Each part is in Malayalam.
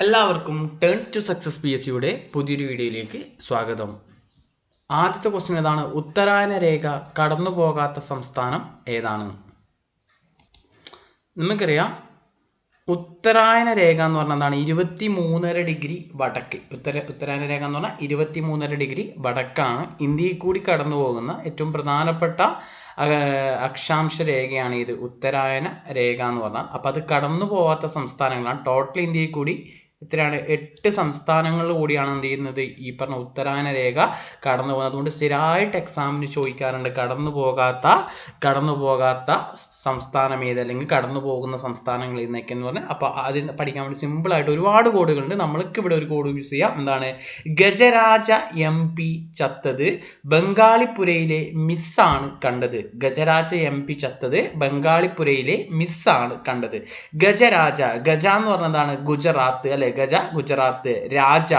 എല്ലാവർക്കും turn to success P S സിയുടെ പുതിയൊരു വീഡിയോയിലേക്ക് സ്വാഗതം. ആദ്യത്തെ ക്വസ്റ്റ്യൻ ഏതാണ്? ഉത്തരായന രേഖ കടന്നു പോകാത്ത സംസ്ഥാനം ഏതാണ്? നമുക്കറിയാം. ഉത്തരായന രേഖ എന്ന് പറഞ്ഞാൽ പറഞ്ഞതാണ് ഇരുപത്തി മൂന്നര ഡിഗ്രി വടക്ക്. ഉത്തര ഉത്തരായന രേഖ എന്ന് പറഞ്ഞാൽ ഇരുപത്തി മൂന്നര ഡിഗ്രി വടക്കാണ്. ഇന്ത്യയിൽ കൂടി കടന്നു പോകുന്ന ഏറ്റവും പ്രധാനപ്പെട്ട അക്ഷാംശ രേഖയാണ് ഇത്. ഉത്തരായന രേഖ എന്ന് പറഞ്ഞാൽ. അപ്പോൾ അത് കടന്നു പോവാത്ത സംസ്ഥാനങ്ങളാണ്. ടോട്ടൽ ഇന്ത്യയിൽ കൂടി എത്രയാണ് എട്ട് സംസ്ഥാനങ്ങളിൽ കൂടിയാണ് എന്ത് ചെയ്യുന്നത്? ഈ പറഞ്ഞ ഉത്തരായന രേഖ കടന്നു പോകുന്നത്. അതുകൊണ്ട് സ്ഥിരമായിട്ട് എക്സാമിന് ചോദിക്കാറുണ്ട്. കടന്നു പോകാത്ത കടന്നു പോകാത്ത സംസ്ഥാനം ഏത്? അല്ലെങ്കിൽ കടന്നു പോകുന്ന സംസ്ഥാനങ്ങൾ എന്നൊക്കെ എന്ന് പറഞ്ഞാൽ അപ്പോൾ അതിന് പഠിക്കാൻ വേണ്ടി സിമ്പിളായിട്ട് ഒരുപാട് കോഡുകളുണ്ട് നമ്മൾക്ക് ഇവിടെ ഒരു കോഡ് യൂസ് ചെയ്യാം. എന്താണ്? ഗജരാജ എം പി ചത്തത് ബംഗാളിപ്പുരയിലെ മിസ്സാണ് കണ്ടത്. ഗജരാജ എം പി ചത്തത് ബംഗാളിപ്പുരയിലെ മിസ്സാണ് കണ്ടത്. ഗജരാജ ഗജ എന്ന് പറഞ്ഞതാണ് ഗുജറാത്ത് അല്ലെ? ഗജ ഗുജറാത്ത് രാജ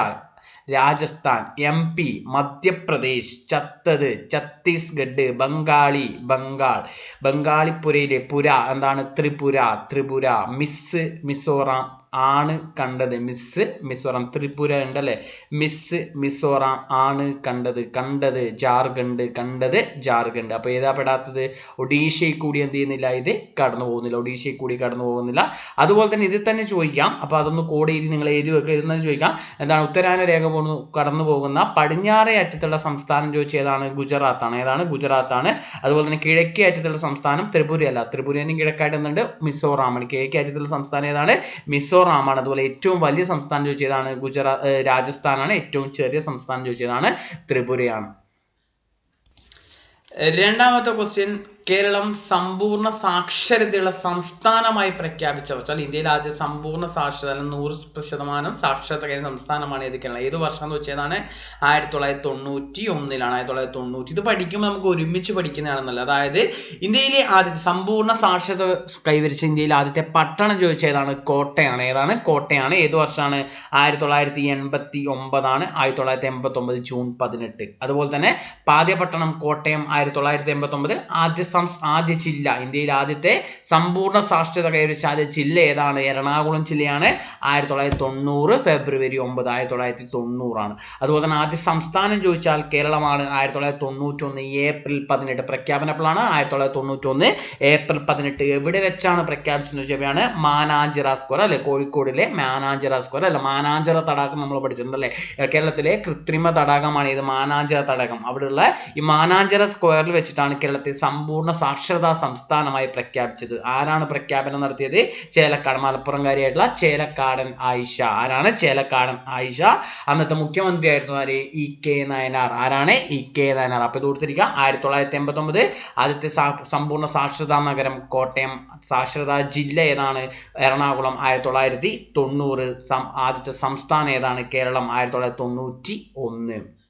രാജസ്ഥാൻ എം പി മധ്യപ്രദേശ് ചത്തത് ഛത്തീസ്ഗഡ് ബംഗാളി ബംഗാൾ ബംഗാളിപ്പുരയിലെ പുര എന്താണ്? ത്രിപുര ത്രിപുര മിസ് മിസോറാം ആണ് കണ്ടത്. മിസ് മിസോറാം. ത്രിപുര ഉണ്ടല്ലേ? മിസ് മിസോറാം ആണ് കണ്ടത്. കണ്ടത് ജാർഖണ്ഡ് കണ്ടത് ജാർഖണ്ഡ്. അപ്പോൾ ഏതാ പെടാത്തത്? ഒഡീഷയിൽ കൂടി എന്ത് ചെയ്യുന്നില്ല? ഇത് കടന്നു പോകുന്നില്ല. ഒഡീഷയിൽ കൂടി കടന്നു പോകുന്നില്ല. അതുപോലെ തന്നെ ഇതിൽ തന്നെ ചോദിക്കാം. അപ്പോൾ അതൊന്ന് കോഡ് ചെയ്ത് നിങ്ങൾ എഴുതി വെക്കുക ഇതിൽ തന്നെ ചോദിക്കാം. എന്താണ് ഉത്തരാന രേഖ പോകുന്നു കടന്നു പോകുന്ന പടിഞ്ഞാറേ അറ്റത്തുള്ള സംസ്ഥാനം ചോദിച്ചാൽ ഏതാണ്? ഗുജറാത്താണ്. ഏതാണ്? ഗുജറാത്താണ്. അതുപോലെ തന്നെ കിഴക്കേ അറ്റത്തുള്ള സംസ്ഥാനം ത്രിപുരയല്ല. ത്രിപുരേനും കിഴക്കായിട്ട് എന്തുണ്ട്? മിസോറാമാണ്. കിഴക്കേ അറ്റത്തുള്ള സംസ്ഥാനം ഏതാണ്? മിസോറാമാണ് അതുപോലെ ഏറ്റവും വലിയ സംസ്ഥാനം ചോദിച്ചതാണ് ഗുജറാ രാജസ്ഥാനാണ്. ഏറ്റവും ചെറിയ സംസ്ഥാനം ചോദിച്ചതാണ് ത്രിപുരയാണ്. രണ്ടാമത്തെ ക്വസ്റ്റ്യൻ കേരളം സമ്പൂർണ സാക്ഷരതയുള്ള സംസ്ഥാനമായി പ്രഖ്യാപിച്ച വെച്ചാൽ ഇന്ത്യയിൽ ആദ്യ സമ്പൂർണ സാക്ഷരത അല്ലെങ്കിൽ നൂറ് ശതമാനം സാക്ഷരത കഴിഞ്ഞ സംസ്ഥാനമാണ് ഏത് കേരളം? ഏത് വർഷം എന്ന് വെച്ചതാണ്? ആയിരത്തി തൊള്ളായിരത്തി തൊണ്ണൂറ്റി ഒന്നിലാണ്. ആയിരത്തി തൊള്ളായിരത്തി തൊണ്ണൂറ്റി. ഇത് പഠിക്കുമ്പോൾ നമുക്ക് ഒരുമിച്ച് പഠിക്കുന്നതാണെന്നല്ല അതായത് ഇന്ത്യയിലെ ആദ്യത്തെ സമ്പൂർണ സാക്ഷരത കൈവരിച്ച ഇന്ത്യയിലെ ആദ്യത്തെ പട്ടണം ചോദിച്ച ഏതാണ്? കോട്ടയാണ്. ഏതാണ്? കോട്ടയാണ്. ഏത് വർഷമാണ്? ആയിരത്തി തൊള്ളായിരത്തി എൺപത്തി ഒമ്പതാണ്. ആയിരത്തി തൊള്ളായിരത്തി എൺപത്തി ഒമ്പത് ജൂൺ പതിനെട്ട്. അതുപോലെ തന്നെ പാദ്യപട്ടണം കോട്ടയം ആയിരത്തി തൊള്ളായിരത്തി എൺപത്തി ഒമ്പത് ആദ്യ ആദ്യ ജില്ല ഇന്ത്യയിൽ ആദ്യത്തെ സമ്പൂർണ സാക്ഷരത കൈവരിച്ച ആദ്യ ജില്ല ഏതാണ്? എറണാകുളം ജില്ലയാണ് ആയിരത്തി തൊള്ളായിരത്തി തൊണ്ണൂറ് ഫെബ്രുവരി ഒമ്പത് ആയിരത്തി തൊള്ളായിരത്തി തൊണ്ണൂറാണ് അതുപോലെ തന്നെ ആദ്യ സംസ്ഥാനം ചോദിച്ചാൽ കേരളമാണ്. ആയിരത്തി തൊള്ളായിരത്തി തൊണ്ണൂറ്റൊന്ന് ഏപ്രിൽ പതിനെട്ട് പ്രഖ്യാപനപ്പോഴാണ് ആയിരത്തി തൊള്ളായിരത്തി തൊണ്ണൂറ്റൊന്ന് ഏപ്രിൽ പതിനെട്ട്. എവിടെ വെച്ചാണ് പ്രഖ്യാപിച്ചതെന്ന് ചോദിച്ചാണ് മാനാഞ്ചിറ സ്ക്വയർ അല്ലെ? കോഴിക്കോടിലെ മാനാഞ്ചിറ സ്ക്വയർ അല്ല? മാനാഞ്ചിറ തടാകം നമ്മൾ പഠിച്ചിട്ടുണ്ടല്ലേ? കേരളത്തിലെ കൃത്രിമ തടാകമാണ് ഇത്. മാനാഞ്ചിറ തടാകം. അവിടെയുള്ള ഈ മാനാഞ്ചിറ സ്ക്വയറിൽ വെച്ചിട്ടാണ് കേരളത്തെ സമ്പൂർണ സാക്ഷരതാ സംസ്ഥാനമായി പ്രഖ്യാപിച്ചത്. ആരാണ് പ്രഖ്യാപനം നടത്തിയത്? ചേലക്കാട് മലപ്പുറംകാരിയായിട്ടുള്ള ചേലക്കാടൻ ആയിഷ. ആരാണ്? ചേലക്കാടൻ ആയിഷ. അന്നത്തെ മുഖ്യമന്ത്രിയായിരുന്നു ആര്? E K Nayanar. ആരാണ്? E K Nayanar. അപ്പോൾ ഇത് കൊടുത്തിരിക്കുക. ആയിരത്തി തൊള്ളായിരത്തി എൺപത്തി ഒമ്പത് ആദ്യത്തെ സമ്പൂർണ സാക്ഷരതാ നഗരം കോട്ടയം സാക്ഷരതാ ജില്ല ഏതാണ്? എറണാകുളം ആയിരത്തി തൊള്ളായിരത്തി തൊണ്ണൂറ് ആദ്യത്തെ സംസ്ഥാനം ഏതാണ്? കേരളം ആയിരത്തി തൊള്ളായിരത്തി തൊണ്ണൂറ്റി ഒന്ന്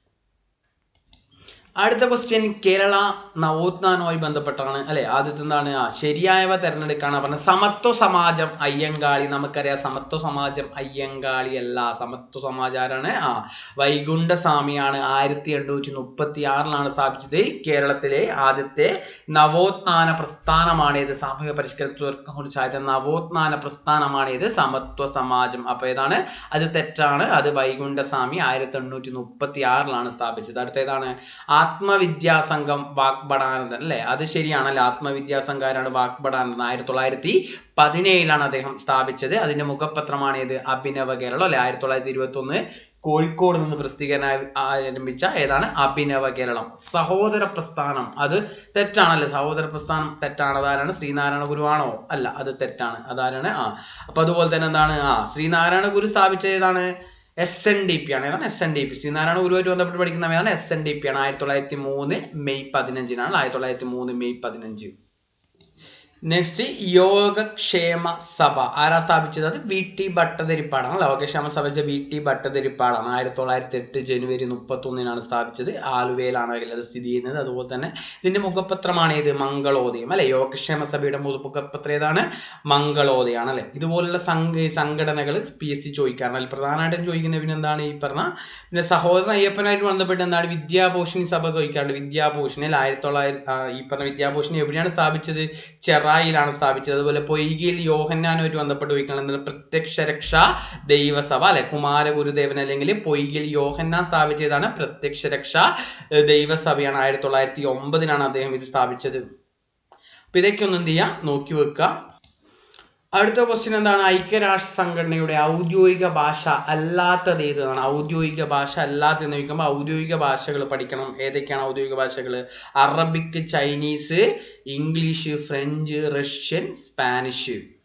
അടുത്ത ക്വസ്റ്റ്യൻ കേരള നവോത്ഥാനവുമായി ബന്ധപ്പെട്ടാണ് അല്ലെ? ആദ്യത്തെ എന്താണ്? ആ ശരിയായവ തിരഞ്ഞെടുക്കാണ് പറഞ്ഞത്. സമത്വ സമാജം അയ്യങ്കാളി. നമുക്കറിയാം സമത്വ സമാജം അയ്യങ്കാളി അല്ല. സമത്വ സമാജം ആ വൈകുണ്ഠസ്വാമിയാണ്. ആയിരത്തി എണ്ണൂറ്റി മുപ്പത്തി ആറിലാണ് സ്ഥാപിച്ചത് കേരളത്തിലെ ആദ്യത്തെ നവോത്ഥാന പ്രസ്ഥാനമാണ് ഇത് സാമൂഹിക പരിഷ്കരണത്തെ കുറിച്ച് ആദ്യത്തെ നവോത്ഥാന പ്രസ്ഥാനമാണ് ഇത് സമത്വ സമാജം. അപ്പോൾ ഏതാണ്? അത് തെറ്റാണ്. അത് വൈകുണ്ഠസ്വാമി ആയിരത്തി എണ്ണൂറ്റി മുപ്പത്തി ആറിലാണ് സ്ഥാപിച്ചത് അടുത്തേതാണ് ആത്മവിദ്യാസംഘം വാഗ്ബടാനന്ദൻ അല്ലേ? അത് ശരിയാണല്ലോ? ആത്മവിദ്യാസംഘാരാണ് വാഗ്ബടാനന്ദൻ ആയിരത്തി തൊള്ളായിരത്തി പതിനേഴിലാണ് അദ്ദേഹം സ്ഥാപിച്ചത്. അതിന്റെ മുഖപത്രമാണ് ഏത്? അഭിനവ കേരളം അല്ലെ? ആയിരത്തി തൊള്ളായിരത്തി ഇരുപത്തി ഒന്ന് കോഴിക്കോട് നിന്ന് പ്രസിദ്ധീകരണം ആരംഭിച്ച ഏതാണ്? അഭിനവ കേരളം. സഹോദര പ്രസ്ഥാനം. അത് തെറ്റാണല്ലേ? സഹോദര പ്രസ്ഥാനം തെറ്റാണ്. അതാരാണ് ശ്രീനാരായണ ഗുരുവാണോ? അല്ല അത് തെറ്റാണ്. അതാരാണ് ആ. അപ്പൊ അതുപോലെ തന്നെ എന്താണ്? ആ ശ്രീനാരായണ ഗുരു സ്ഥാപിച്ച ഏതാണ്? എസ് എൻ ഡി പി ആണ്. ഏതാണ് S N D P Sreenarayana ഗുരുവായിട്ട് ബന്ധപ്പെട്ട് പഠിക്കുന്നവയാണ് എസ് എൻ ഡി പി ആണ്. ആയിരത്തി തൊള്ളായിരത്തി മൂന്ന് മെയ് പതിനഞ്ചിനാണ്. ആയിരത്തി തൊള്ളായിരത്തി മൂന്ന് മെയ് പതിനഞ്ച്. നെക്സ്റ്റ് യോഗക്ഷേമ സഭ. ആരാ സ്ഥാപിച്ചത്? അത് വി ടി ഭട്ടതിരിപ്പാടാണ് യോഗക്ഷേമ സഭ വി ടി ഭട്ടതിരിപ്പാടാണ്. ആയിരത്തി തൊള്ളായിരത്തി എട്ട് ജനുവരി മുപ്പത്തൊന്നിനാണ് സ്ഥാപിച്ചത്. ആലുവയിലാണ് അത് സ്ഥിതി ചെയ്യുന്നത്. അതുപോലെ തന്നെ ഇതിന്റെ മുഖപത്രമാണ് ഏത്? മംഗളോദയം അല്ലെ? യോഗക്ഷേമ സഭയുടെ മുഖപത്രം ഏതാണ്? മംഗളോദയാണ് അല്ലെ? ഇതുപോലുള്ള സംഘ സംഘടനകൾ പി എസ് സി ചോദിക്കാറുണ്ട്. പ്രധാനമായിട്ടും ചോദിക്കുന്നത് പിന്നെ എന്താണ് ഈ പറഞ്ഞ പിന്നെ സഹോദരൻ അയ്യപ്പനായിട്ട് ബന്ധപ്പെട്ട് എന്താണ് വിദ്യാഭൂഷണി സഭ ചോദിക്കാറുണ്ട്. വിദ്യാഭൂഷണിൽ ആയിരത്തി തൊള്ളായിരത്തി ഈ പറഞ്ഞ വിദ്യാഭൂഷണി എവിടെയാണ് സ്ഥാപിച്ചത്? ചെറ ചെറായിലാണ് സ്ഥാപിച്ചത്. അതുപോലെ പൊയ്കിയിൽ യോഹന്നാനുമായിട്ട് ബന്ധപ്പെട്ട് ചോദിക്കുന്നത് പ്രത്യക്ഷ രക്ഷ ദൈവസഭ അല്ലെ? കുമാരഗുരുദേവൻ അല്ലെങ്കിൽ പൊയ്കിൽ യോഹന്നാൻ സ്ഥാപിച്ചതാണ് പ്രത്യക്ഷ രക്ഷ ദൈവസഭയാണ്. ആയിരത്തി തൊള്ളായിരത്തി ഒമ്പതിനാണ് അദ്ദേഹം ഇത് സ്ഥാപിച്ചത്. അപ്പൊ ഇതൊക്കെ ഒന്ന് എന്ത് ചെയ്യുക നോക്കി വെക്കുക അടുത്ത ക്വസ്റ്റ്യൻ എന്താണ്? ഐക്യരാഷ്ട്ര സംഘടനയുടെ ഔദ്യോഗിക ഭാഷ അല്ലാത്തത് ഏതാണ്? ഔദ്യോഗിക ഭാഷ അല്ലാത്ത എന്ന് ചോദിക്കുമ്പോൾ ഔദ്യോഗിക ഭാഷകൾ പഠിക്കണം. ഏതൊക്കെയാണ് ഔദ്യോഗിക ഭാഷകൾ? Arabic Chinese English French Russian Spanish.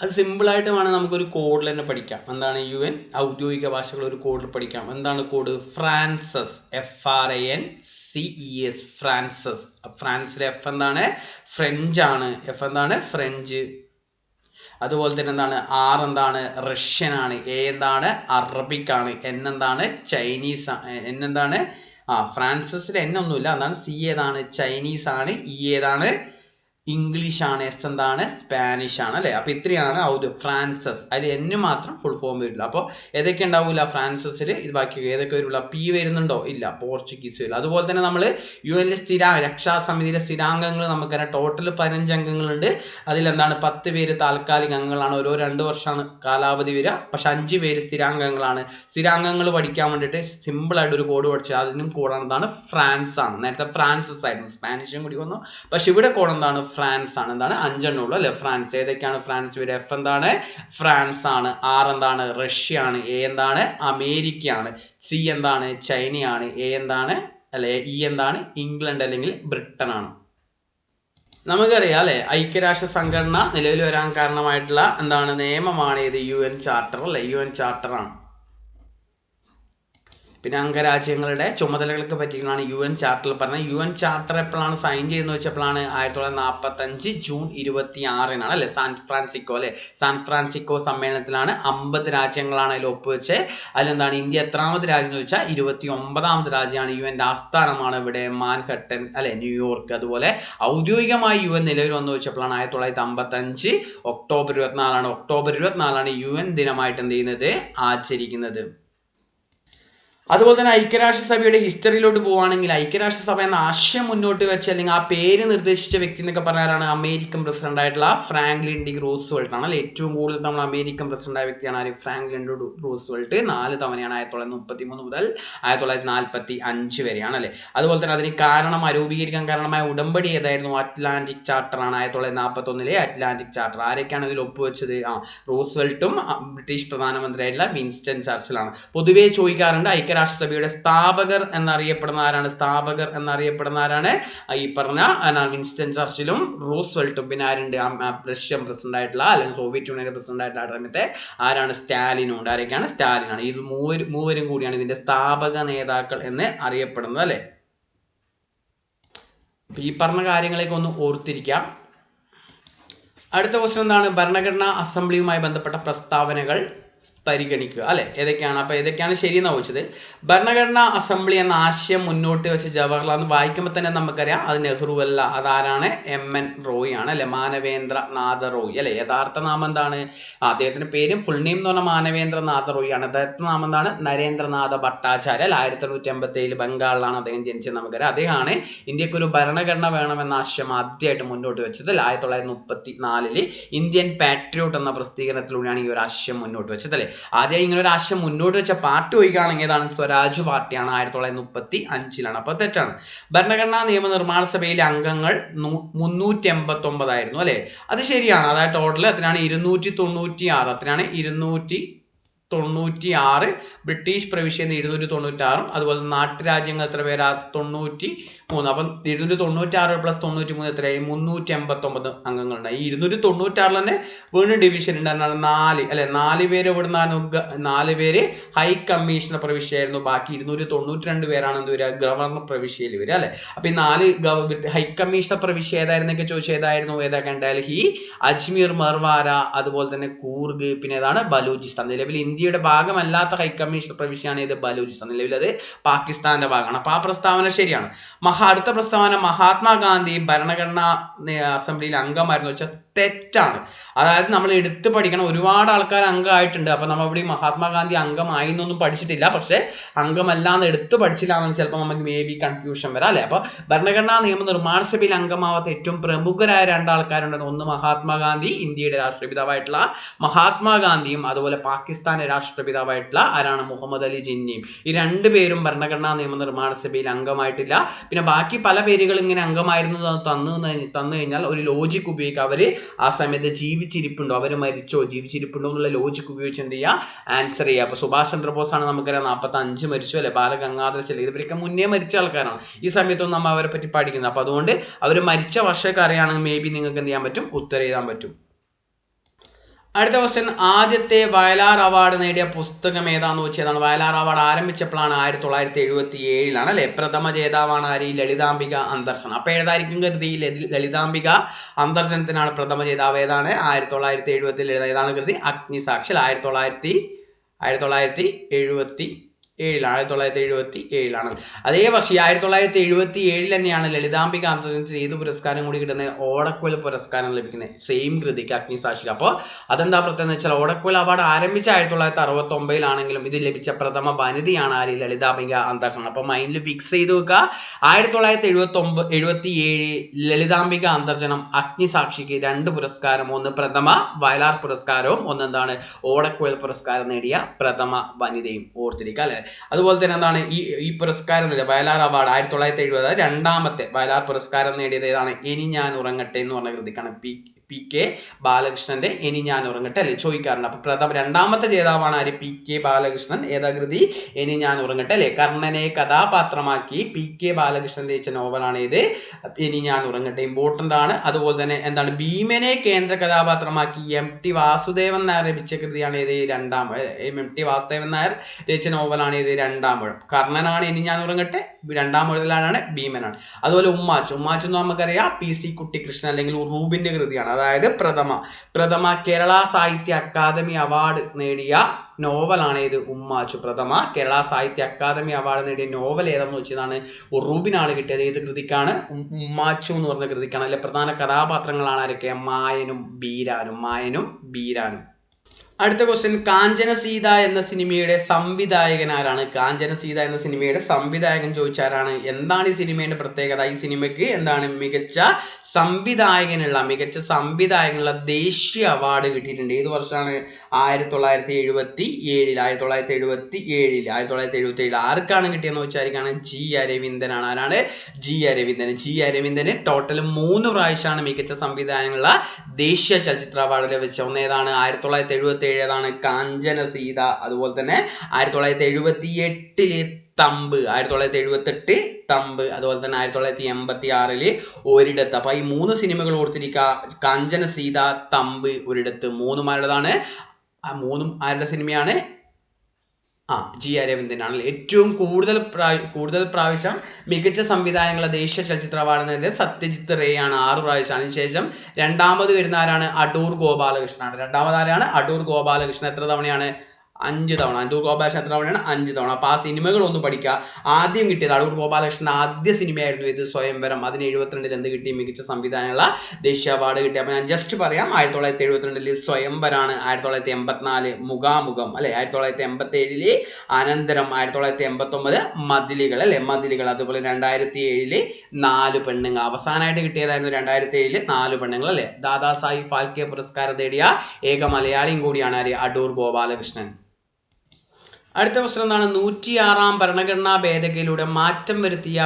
അത് സിമ്പിളായിട്ട് വേണം നമുക്കൊരു കോഡിൽ തന്നെ പഠിക്കാം. എന്താണ് യു എൻ ഔദ്യോഗിക ഭാഷകൾ ഒരു കോഡിൽ പഠിക്കാം. എന്താണ് code Frances F R A N C E S Frances ഫ്രാൻസിലെ എഫ് എന്താണ്? ഫ്രഞ്ച് ആണ്. എഫ് എന്താണ്? ഫ്രഞ്ച് അതുപോലെ തന്നെ എന്താണ്? ആർ എന്താണ്? റഷ്യൻ ആണ്. എ എന്താണ്? അറബിക് ആണ്. എൻ എന്താണ്? ചൈനീസ് എൻ എന്താണ്? ആ ഫ്രാൻസസിൽ എൻ ഒന്നുമില്ല. എന്താണ്? സി ഏതാണ്? ചൈനീസ് ആണ്. ഇ ഏതാണ്? ഇംഗ്ലീഷ് ആണ് എസ് എന്താണ്? സ്പാനിഷ് ആണ് അല്ലേ? അപ്പോൾ ഇത്രയാണ് ഔദ്യം ഫ്രാൻസസ്. അതിൽ എന്ന് മാത്രം ഫുൾ ഫോം വരില്ല അപ്പോൾ ഏതൊക്കെ ഉണ്ടാവില്ല ഫ്രാൻസസിൽ ഇത് ബാക്കി ഏതൊക്കെ വരില്ല പി വരുന്നുണ്ടോ? ഇല്ല. പോർച്ചുഗീസ് വരില്ല അതുപോലെ തന്നെ നമ്മൾ യു എന്റെ സ്ഥിര രക്ഷാസമിതിയിലെ സ്ഥിരാംഗങ്ങൾ നമുക്കറിയാം ടോട്ടൽ പതിനഞ്ച് അംഗങ്ങളുണ്ട്. അതിലെന്താണ് പത്ത് പേര് താൽക്കാലിക അംഗങ്ങളാണ്. ഓരോ രണ്ട് വർഷമാണ് കാലാവധി വരിക. പക്ഷെ അഞ്ച് പേര് സ്ഥിരാംഗങ്ങളാണ്. സ്ഥിരാംഗങ്ങൾ പഠിക്കാൻ വേണ്ടിയിട്ട് സിമ്പിളായിട്ട് ഒരു കോഡ് പഠിച്ചത് അതിനും കോഡാണ് എന്താണ് ഫ്രാൻസ് ആണ് നേരത്തെ ഫ്രാൻസസ് ആയിരുന്നു. സ്പാനിഷും കൂടി വന്നു. പക്ഷെ ഇവിടെ കോഡ് എന്താണ്? ഫ്രാൻസ് ആണ്. എന്താണ്? അഞ്ചെണ്ണം ഉള്ളൂ അല്ലെ? ഫ്രാൻസ്. ഏതൊക്കെയാണ് ഫ്രാൻസ്? വരിക എഫ് എന്താണ്? ഫ്രാൻസ് ആണ്. ആർ എന്താണ്? റഷ്യ ആണ്. എ എന്താണ്? അമേരിക്കയാണ് സി എന്താണ്? ചൈനയാണ് എ എന്താണ്? അല്ലെ? ഇ എന്താണ്? ഇംഗ്ലണ്ട് അല്ലെങ്കിൽ ബ്രിട്ടൻ ആണ്. നമുക്കറിയാം അല്ലെ? ഐക്യരാഷ്ട്ര സംഘടന നിലവിൽ വരാൻ കാരണമായിട്ടുള്ള എന്താണ്? നിയമമാണ് ഇത്. യു എൻ ചാർട്ടർ അല്ലെ? യു എൻ ചാർട്ടർ ആണ്. പിന്നെ അംഗരാജ്യങ്ങളുടെ ചുമതലകൾക്ക് പറ്റിയാണ് യു എൻ ചാർട്ടറിൽ പറഞ്ഞത്. യു എൻ ചാർട്ടർ എപ്പോഴാണ് സൈൻ ചെയ്യുന്നത് വെച്ചപ്പോഴാണ് ആയിരത്തി തൊള്ളായിരത്തി നാൽപ്പത്തഞ്ച് ജൂൺ ഇരുപത്തി ആറിനാണ് അല്ലെ? സാൻ ഫ്രാൻസിക്കോ അല്ലെ? സാൻ ഫ്രാൻസിക്കോ സമ്മേളനത്തിലാണ് അമ്പത് രാജ്യങ്ങളാണ് അതിൽ ഒപ്പുവെച്ച് അതിലെന്താണ്? ഇന്ത്യ എത്രാമത് രാജ്യം എന്ന് വെച്ചാൽ ഇരുപത്തി ഒമ്പതാമത് രാജ്യമാണ്. യു എന്റെ ആസ്ഥാനമാണ് ഇവിടെ മാൻഹട്ടൻ അല്ലെ? ന്യൂയോർക്ക്. അതുപോലെ ഔദ്യോഗികമായി യു എൻ നിലവിൽ വന്നു വെച്ചപ്പോഴാണ് ആയിരത്തി തൊള്ളായിരത്തി അമ്പത്തഞ്ച് ഒക്ടോബർ ഇരുപത്തിനാലാണ് ഒക്ടോബർ ഇരുപത്തിനാലാണ് യു എൻ ദിനമായിട്ട് എന്ത് ചെയ്യുന്നത്? ആചരിക്കുന്നത്. അതുപോലെ തന്നെ ഐക്യരാഷ്ട്രസഭയുടെ ഹിസ്റ്ററിയിലോട്ട് പോവുകയാണെങ്കിൽ ഐക്യരാഷ്ട്രസഭ എന്ന ആശയം മുന്നോട്ട് വെച്ച് അല്ലെങ്കിൽ ആ പേര് നിർദ്ദേശിച്ച വ്യക്തി എന്നൊക്കെ പറഞ്ഞാലാണ് അമേരിക്കൻ പ്രസിഡന്റ് ആയിട്ടുള്ള ഫ്രാങ്ക്ലിൻ ഡി റൂസ്വെൽട്ട് ആണ്. അല്ലെ ഏറ്റവും കൂടുതൽ തവണ അമേരിക്കൻ പ്രസിഡന്റ് ആയ വ്യക്തിയാണ് ആര്? Franklin D Roosevelt. നാല് തവണയാണ് ആയിരത്തി തൊള്ളായിരത്തി മുപ്പത്തി മൂന്ന് മുതൽ ആയിരത്തി തൊള്ളായിരത്തി നാൽപ്പത്തി അഞ്ച് വരെയാണ് അല്ലേ? അതുപോലെ തന്നെ അതിന് കാരണം അരൂപീകരിക്കാൻ കാരണമായ ഉടമ്പടി ഏതായിരുന്നു? അറ്റ്ലാന്റിക് ചാർട്ടർ ആണ് ആയിരത്തി തൊള്ളായിരത്തി നാൽപ്പത്തി ഒന്നിലെ അറ്റ്ലാന്റിക് ചാർട്ടർ ആരൊക്കെയാണ് ഇതിൽ ഒപ്പുവെച്ചത്? ആ റൂസ്വെൽട്ടും ബ്രിട്ടീഷ് പ്രധാനമന്ത്രിയായിട്ടുള്ള വിൻസ്റ്റൺ ചർച്ചിലാണ്. പൊതുവേ ചോദിക്കാറുണ്ട് ഐക്യരാഷ്ട്രസഭയുടെ സ്ഥാപകർ എന്നറിയപ്പെടുന്ന ആരാണ്? സ്ഥാപകർ എന്നറിയപ്പെടുന്ന ആരാണ്? ഈ പറഞ്ഞ വിൻസ്റ്റൺ ചർച്ചിലും റൂസ്വെൽട്ടും. പിന്നെ ആരുണ്ട്? റഷ്യൻ പ്രസിഡന്റ് ആയിട്ടുള്ള അല്ലെങ്കിൽ സോവിയറ്റ് യൂണിയൻ പ്രസിഡന്റ് ആയിട്ടുള്ള സമയത്തെ ആരാണ്? സ്റ്റാലിനും ഉണ്ട് ആരൊക്കെയാണ്? സ്റ്റാലിനാണ്. ഇത് മൂവരും മൂവരും കൂടിയാണ് ഇതിന്റെ സ്ഥാപക നേതാക്കൾ എന്ന് അറിയപ്പെടുന്നത് അല്ലെ? ഈ പറഞ്ഞ കാര്യങ്ങളൊക്കെ ഒന്ന് ഓർത്തിരിക്കാം. അടുത്ത ക്വസ്റ്റൻ എന്താണ്? ഭരണഘടനാ അസംബ്ലിയുമായി ബന്ധപ്പെട്ട പ്രസ്താവനകൾ. പരിഗണിക്കുക അല്ലെ? ഏതൊക്കെയാണ്? അപ്പോൾ ഏതൊക്കെയാണ് ശരിയെന്ന് ചോദിച്ചത്? ഭരണഘടനാ അസംബ്ലി എന്ന ആശയം മുന്നോട്ട് വെച്ച് ജവഹർലാൽ എന്ന് വായിക്കുമ്പോൾ തന്നെ നമുക്കറിയാം അത് നെഹ്റു അല്ല അതാരാണ്? എം എൻ റോയ് ആണ് അല്ലെ? മാനവേന്ദ്ര നാഥ റോയ് അല്ലെ? യഥാർത്ഥ നാമം എന്താണ്? അദ്ദേഹത്തിന്റെ പേരും ഫുൾ നെയിം എന്ന് പറഞ്ഞാൽ മാനവേന്ദ്ര നാഥ റോയ് ആണ്. അദ്ദേഹത്തിന്റെ നാമം എന്താണ്? നരേന്ദ്രനാഥ ഭട്ടാചാര്യ അല്ലെ? ആയിരത്തി തൊണ്ണൂറ്റി അമ്പത്തി ഏഴിൽ ബംഗാളിലാണ് അദ്ദേഹം ജനിച്ചത് നമുക്കറിയാം. അദ്ദേഹമാണ് ഇന്ത്യയ്ക്ക് ഒരു ഭരണഘടന വേണമെന്ന ആശയം ആദ്യമായിട്ട് മുന്നോട്ട് വെച്ചത്. ആയിരത്തി തൊള്ളായിരത്തി മുപ്പത്തി നാലിൽ ഇന്ത്യൻ പാട്രിയോട്ട് എന്ന പ്രസിദ്ധീകരണത്തിലൂടെയാണ് ഈ ഒരു ആശയം മുന്നോട്ട് വെച്ചത് അല്ലെ? ആദ്യം ഇങ്ങനെ ഒരു ആശയം മുന്നോട്ട് വെച്ച പാർട്ടി ഒഴിക്കുകയാണെങ്കിൽ ഏതാണ് സ്വരാജ് പാർട്ടിയാണ് ആയിരത്തി തൊള്ളായിരത്തി മുപ്പത്തി അഞ്ചിലാണ് അപ്പോൾ തെറ്റാണ്. ഭരണഘടനാ നിയമനിർമ്മാണ സഭയിലെ അംഗങ്ങൾ മുന്നൂറ്റി എൺപത്തി ഒമ്പതായിരുന്നു അല്ലെ? അത് ശരിയാണ്. അതായത് ടോട്ടൽ എത്രയാണ് ഇരുന്നൂറ്റി തൊണ്ണൂറ്റി ആറ് എത്രയാണ് ഇരുന്നൂറ്റി തൊണ്ണൂറ്റി ആറ് ബ്രിട്ടീഷ് പ്രവിശ്യയിൽ നിന്ന് ഇരുന്നൂറ്റി തൊണ്ണൂറ്റി ആറും അതുപോലെ നാട്ടുരാജ്യങ്ങൾ എത്ര പേരാ? തൊണ്ണൂറ്റി മൂന്ന് അപ്പം ഇരുന്നൂറ്റി തൊണ്ണൂറ്റി ആറ് പ്ലസ് തൊണ്ണൂറ്റി മൂന്ന് എത്രയായി? മുന്നൂറ്റി എൺപത്തൊമ്പത് അംഗങ്ങളുണ്ട്. ഈ ഇരുന്നൂറ്റി തൊണ്ണൂറ്റി ആറിൽ തന്നെ വീണ്ടും ഡിവിഷൻ ഉണ്ടായിരുന്നാണ് നാല്. അല്ലെ? നാല് പേര് ഇവിടുന്നാണ് നിന്നാണ് നാല് പേര് ഹൈ കമ്മീഷണർ പ്രവിശ്യയായിരുന്നു. ബാക്കി ഇരുന്നൂറ്റി തൊണ്ണൂറ്റി രണ്ട് പേരാണ് എന്ത് വരിക? ഗവർണർ പ്രവിശ്യയിൽ വരിക അല്ലെ? അപ്പൊ ഈ നാല് ഹൈ കമ്മീഷണർ പ്രവിശ്യ ഏതായിരുന്നൊക്കെ ചോദിച്ചാൽ ഏതായിരുന്നു? ഏതൊക്കെ ഹി അജ്മീർ മർവാര അതുപോലെ തന്നെ കൂർഗ് പിന്നെ ഏതാണ്? ബലൂചിസ്ഥാൻ. നിലവിൽ ഇന്ത്യയുടെ ഭാഗമല്ലാത്ത ഹൈക്കമ്മീഷൻ പ്രവിശ്യയാണ് ഇത് ബലൂചിസ്ഥാൻ. നിലവിൽ അത് പാകിസ്ഥാന്റെ ഭാഗമാണ്. അപ്പൊ ആ പ്രസ്താവന ശരിയാണ്. മഹാ അടുത്ത പ്രസ്താവന മഹാത്മാഗാന്ധി ഭരണഘടനാ അസംബ്ലിയിൽ അംഗമായിരുന്നു. വെച്ചാൽ തെറ്റാണ്. അതായത് നമ്മൾ എടുത്ത് പഠിക്കണം ഒരുപാട് ആൾക്കാർ അംഗമായിട്ടുണ്ട്. അപ്പോൾ നമ്മൾ ഇവിടെ മഹാത്മാഗാന്ധി അംഗമായി എന്നൊന്നും പഠിച്ചിട്ടില്ല. പക്ഷേ അംഗമല്ലാന്ന് എടുത്ത് പഠിച്ചില്ല എന്ന് ചിലപ്പോൾ നമുക്ക് മേ ബി കൺഫ്യൂഷൻ വരാം അല്ലേ? അപ്പോൾ ഭരണഘടനാ നിയമ നിർമ്മാണ സഭയിൽ അംഗമാവാത്ത ഏറ്റവും പ്രമുഖരായ രണ്ടാൾക്കാരുണ്ട് ഒന്ന് മഹാത്മാഗാന്ധി ഇന്ത്യയുടെ രാഷ്ട്രപിതാവായിട്ടുള്ള മഹാത്മാഗാന്ധിയും അതുപോലെ പാകിസ്ഥാന്റെ രാഷ്ട്രപിതാവായിട്ടുള്ള ആരാണ്? മുഹമ്മദ് അലി ജിന്നിയും. ഈ രണ്ട് പേരും ഭരണഘടനാ നിയമ നിർമ്മാണ സഭയിൽ അംഗമായിട്ടില്ല. പിന്നെ ബാക്കി പല പേരുകൾ ഇങ്ങനെ അംഗമായിരുന്നു തന്നു തന്നു കഴിഞ്ഞാൽ ഒരു ലോജിക് ഉപയോഗിക്കുക. അവർ ആ സമയത്ത് ജീവിച്ചിരിപ്പുണ്ടോ. അവർ മരിച്ചോ? ജീവിച്ചിരിപ്പുണ്ടോ എന്നുള്ള ലോജിക്ക് ഉപയോഗിച്ച് എന്ത് ചെയ്യുക ആൻസർ ചെയ്യുക അപ്പോൾ സുഭാഷ് ചന്ദ്രബോസാണ് നമുക്കറിയാം നാൽപ്പത്തി അഞ്ച് മരിച്ചു അല്ലെ? ബാലഗംഗാധര ചെല്ലി. ഇവരൊക്കെ മുന്നേ മരിച്ച ആൾക്കാരാണ്. ഈ സമയത്തൊന്നും നമ്മൾ അവരെ പറ്റി പഠിക്കുന്നത് അപ്പോൾ അതുകൊണ്ട് അവർ മരിച്ച വർഷമൊക്കെ അറിയുകയാണെങ്കിൽ മേ ബി നിങ്ങൾക്ക് എന്ത് ചെയ്യാൻ പറ്റും? ഉത്തരം എഴുതാൻ പറ്റും. അടുത്ത ക്വസ്റ്റ്യൻ ആദ്യത്തെ വയലാർ അവാർഡ് നേടിയ പുസ്തകം ഏതാന്ന് വെച്ചതാണ്? വയലാർ അവാർഡ് ആരംഭിച്ചപ്പോഴാണ് ആയിരത്തി തൊള്ളായിരത്തി എഴുപത്തി ഏഴിലാണ് അല്ലെ? പ്രഥമ ജേതാവാണ് ആര്? ഈ ലളിതാംബിക അന്തർശനം അപ്പോൾ ഏതായിരിക്കും കൃതി ലളിതാംബിക അന്തർശനത്തിനാണ് പ്രഥമ ജേതാവ് ഏതാണ്? ആയിരത്തി തൊള്ളായിരത്തി എഴുപത്തിൽ ഏതാണ് കൃതി അഗ്നിസാക്ഷി ആയിരത്തി തൊള്ളായിരത്തി ആയിരത്തി തൊള്ളായിരത്തി എഴുപത്തി ഏഴിലാണ് ആയിരത്തി തൊള്ളായിരത്തി എഴുപത്തി ഏഴിലാണ് അതേ വർഷം ആയിരത്തി തൊള്ളായിരത്തി എഴുപത്തി ഏഴിൽ തന്നെയാണ് ലളിതാംബിക അന്തർജനത്തിന് ഏത് പുരസ്കാരം കൂടി കിട്ടുന്നത് ഓടക്കുവൽ പുരസ്കാരം ലഭിക്കുന്നത് സെയിം കൃതിക്ക് അഗ്നിസാക്ഷിക അപ്പോൾ അതെന്താ പ്രത്യേകത എന്ന് വെച്ചാൽ ഓടക്കുവൽ അവാർഡ് ആരംഭിച്ച ആയിരത്തി തൊള്ളായിരത്തി അറുപത്തി ഒമ്പതിലാണെങ്കിലും ഇത് ലഭിച്ച പ്രഥമ വനിതയാണ് ആര്? ലളിതാംബിക അന്തർജനം. അപ്പോൾ മൈൻഡിൽ ഫിക്സ് ചെയ്ത് വെക്കുക. ആയിരത്തി തൊള്ളായിരത്തി എഴുപത്തി ഒമ്പത് എഴുപത്തി ഏഴ് ലളിതാംബിക അന്തർജനം അഗ്നിസാക്ഷിക്ക് രണ്ട് പുരസ്കാരം. ഒന്ന് പ്രഥമ വയലാർ പുരസ്കാരവും ഒന്ന് എന്താണ്? ഓടക്കുവൽ പുരസ്കാരം നേടിയ പ്രഥമ വനിതയും. ഓർത്തിരിക്കുക അല്ലെ? അതുപോലെ തന്നെ എന്താണ് ഈ ഈ പുരസ്കാരം നേടിയ വയലാർ അവാർഡ് ആയിരത്തി തൊള്ളായിരത്തി എഴുപത് രണ്ടാമത്തെ വയലാർ പുരസ്കാരം നേടിയത് ഏതാണ്? ഇനി ഞാൻ ഉറങ്ങട്ടെ എന്ന് പറഞ്ഞ കൃതിക്കാണ് പി പി കെ ബാലകൃഷ്ണന്റെ. ഇനി ഞാൻ ഉറങ്ങട്ടെ അല്ലെ? ചോദിക്കാറുണ്ട്. അപ്പൊ പ്രഥമ രണ്ടാമത്തെ ജേതാവാണ് ആര്? P K Balakrishnan. ഏതാകൃതി ഇനി ഞാൻ ഉറങ്ങട്ടെ അല്ലെ? കർണനെ കഥാപാത്രമാക്കി പി കെ ബാലകൃഷ്ണൻ രചിച്ച നോവലാണ് ഇത് ഇനി ഞാൻ ഉറങ്ങട്ടെ. ഇമ്പോർട്ടന്റ് ആണ്. അതുപോലെ തന്നെ എന്താണ്? ഭീമനെ കേന്ദ്ര കഥാപാത്രമാക്കി എം ടി വാസുദേവൻ നായർ രചിച്ച കൃതിയാണ് ഇത് രണ്ടാം എം ടി വാസുദേവൻ നായർ രചിച്ച നോവലാണ് ഇത് രണ്ടാം മുഴം കർണനാണ്. ഇനി ഞാൻ ഉറങ്ങട്ടെ. രണ്ടാം മുഴത്തിലാണ് ഭീമനാണ്. അതുപോലെ ഉമ്മാച്ച്. ഉമ്മാച്ച് എന്ന് നമുക്കറിയാം. പി സി കുട്ടികൃഷ്ണൻ അല്ലെങ്കിൽ റൂബിന്റെ കൃതിയാണ്. അതായത് പ്രഥമ. പ്രഥമ കേരള സാഹിത്യ അക്കാദമി അവാർഡ് നേടിയ നോവലാണ് ഏത്? ഉമ്മാച്ചു. പ്രഥമ കേരള സാഹിത്യ അക്കാദമി അവാർഡ് നേടിയ നോവൽ ഏതെന്ന് വെച്ചതാണ്? ഉറൂബിനാണ് കിട്ടിയത്. ഏത് കൃതിക്കാണ്? ഉമ്മാച്ചു എന്ന് പറഞ്ഞ കൃതിക്കാണ്. അതിലെ പ്രധാന കഥാപാത്രങ്ങളാണ് ആരൊക്കെ? മായനും ബീരാനും. മായനും ബീരാനും. അടുത്ത ക്വസ്റ്റ്യൻ കാഞ്ചന സീത എന്ന സിനിമയുടെ സംവിധായകൻ ആരാണ്? കാഞ്ചന സീത എന്ന സിനിമയുടെ സംവിധായകൻ ചോദിച്ചാരാണ് എന്താണ് ഈ സിനിമയുടെ പ്രത്യേകത? ഈ സിനിമയ്ക്ക് എന്താണ് മികച്ച സംവിധായകനുള്ള മികച്ച സംവിധായകനുള്ള ദേശീയ അവാർഡ് കിട്ടിയിട്ടുണ്ട്. ഏത് വർഷമാണ്? ആയിരത്തി തൊള്ളായിരത്തി എഴുപത്തി ഏഴിൽ ആയിരത്തി തൊള്ളായിരത്തി എഴുപത്തി ഏഴിൽ ആയിരത്തി തൊള്ളായിരത്തി എഴുപത്തി ഏഴിൽ ആർക്കാണ് കിട്ടിയെന്ന് വെച്ചാൽ ജി അരവിന്ദനാണ്. ആരാണ്? ജി അരവിന്ദൻ ജി അരവിന്ദന് ടോട്ടൽ മൂന്ന് പ്രാവശ്യമാണ് മികച്ച സംവിധായകനുള്ള ദേശീയ ചലച്ചിത്ര അവാർഡ് ലഭിച്ചത്. ഒന്ന് ഏതാണ്? ആയിരത്തി തൊള്ളായിരത്തി എഴുപത്തി ഏഴ് ഏതാണ് കാഞ്ചന സീത. അതുപോലെ തന്നെ ആയിരത്തി തൊള്ളായിരത്തി എഴുപത്തി എട്ടിൽ തമ്പ് ആയിരത്തി തൊള്ളായിരത്തി എഴുപത്തെട്ട് തമ്പ് അതുപോലെ തന്നെ ആയിരത്തി തൊള്ളായിരത്തി എൺപത്തി ആറിൽ ഒരിടത്ത്. അപ്പൊ ഈ മൂന്ന് സിനിമകൾ ഓർത്തിരിക്കുക കാഞ്ചന സീത തമ്പ് ഒരിടത്ത്. മൂന്നുമാരുടേതാണ് ആ മൂന്നും ആരുടെ സിനിമയാണ്? ആ ജി അരവിന്ദനാണ് ഏറ്റവും കൂടുതൽ കൂടുതൽ പ്രാവശ്യം മികച്ച സംവിധായകനുള്ള ദേശീയ ചലച്ചിത്ര അവാർഡ് നേടിയത് സത്യജിത്ത് റേ ആണ് ആറ് പ്രാവശ്യം. അതിനുശേഷം രണ്ടാമത് വരുന്ന ആരാണ് അടൂർ ഗോപാലകൃഷ്ണനാണ്. രണ്ടാമത് ആരാണ് അടൂർ ഗോപാലകൃഷ്ണൻ. എത്ര തവണയാണ് അഞ്ച് തവണ. അടൂർ ഗോപാലകൃഷ്ണൻ എത്ര തവണയാണ്? അഞ്ച് തവണ. അപ്പോൾ ആ സിനിമകൾ ഒന്ന് പഠിക്കുക ആദ്യം കിട്ടിയത് അടൂർ ഗോപാലകൃഷ്ണൻ ആദ്യ സിനിമയായിരുന്നു ഇത് സ്വയംവരം. അതിന് എഴുപത്തിരണ്ടിൽ എന്ത് കിട്ടി? മികച്ച സംവിധാനമുള്ള ദേശീയ അവാർഡ് കിട്ടി. അപ്പോൾ ഞാൻ ജസ്റ്റ് പറയാം ആയിരത്തി തൊള്ളായിരത്തി എഴുപത്തിരണ്ടിൽ സ്വയംവരാണ് ആയിരത്തി തൊള്ളായിരത്തി എൺപത്തിനാല് മുഖാമുഖം അല്ലെ? ആയിരത്തി തൊള്ളായിരത്തി എൺപത്തി ഏഴിൽ അനന്തരം ആയിരത്തി തൊള്ളായിരത്തി എൺപത്തി ഒമ്പത് മതിലുകൾ അല്ലെ? മതിലുകൾ. അതുപോലെ രണ്ടായിരത്തി ഏഴിൽ നാല് പെണ്ണുങ്ങൾ. അവസാനമായിട്ട് കിട്ടിയതായിരുന്നു രണ്ടായിരത്തി ഏഴിൽ നാല് പെണ്ണുങ്ങൾ അല്ലെ? ദാദാസാഹിബ് ഫാൽക്കെ പുരസ്കാരം നേടിയ ഏക മലയാളിയും കൂടിയാണ് അടൂർ ഗോപാലകൃഷ്ണൻ. അടുത്ത പ്രശ്നം എന്താണ്? നൂറ്റിയാറാം ഭരണഘടനാ ഭേദഗതിയിലൂടെ മാറ്റം വരുത്തിയ